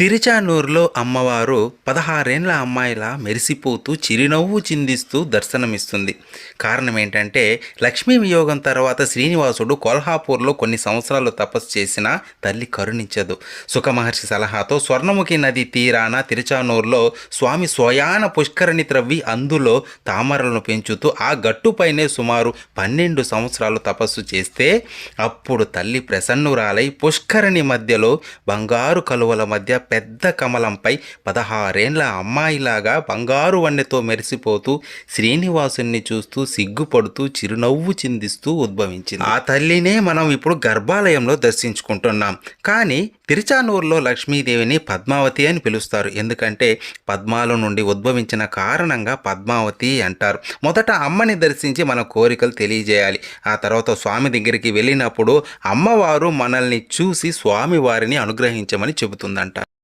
తిరుచానూరులో అమ్మవారు పదహారేండ్ల అమ్మాయిలా మెరిసిపోతూ చిరునవ్వు చిందిస్తూ దర్శనమిస్తుంది. కారణం ఏంటంటే లక్ష్మీ వియోగం తర్వాత శ్రీనివాసుడు కొల్హాపూర్లో కొన్ని సంవత్సరాలు తపస్సు చేసినా తల్లి కరుణించదు. సుఖమహర్షి సలహాతో స్వర్ణముఖి నది తీరాన తిరుచానూరులో స్వామి స్వయాన పుష్కరిణి త్రవ్వి అందులో తామరలను పెంచుతూ ఆ గట్టుపైనే సుమారు పన్నెండు సంవత్సరాలు తపస్సు చేస్తే అప్పుడు తల్లి ప్రసన్నురాలై పుష్కరిణి మధ్యలో బంగారు కలువల మధ్య పెద్ద కమలంపై పదహారేండ్ల అమ్మాయిలాగా బంగారు వన్నెతో మెరిసిపోతూ శ్రీనివాసుని చూస్తూ సిగ్గుపడుతూ చిరునవ్వు చిందిస్తూ ఉద్భవించింది. ఆ తల్లినే మనం ఇప్పుడు గర్భాలయంలో దర్శించుకుంటున్నాం. కానీ తిరుచానూరులో లక్ష్మీదేవిని పద్మావతి అని పిలుస్తారు. ఎందుకంటే పద్మాల నుండి ఉద్భవించిన కారణంగా పద్మావతి అంటారు. మొదట అమ్మని దర్శించి మన కోరికలు తెలియజేయాలి. ఆ తర్వాత స్వామి దగ్గరికి వెళ్ళినప్పుడు అమ్మవారు మనల్ని చూసి స్వామి వారిని అనుగ్రహించమని చెబుతుందంట.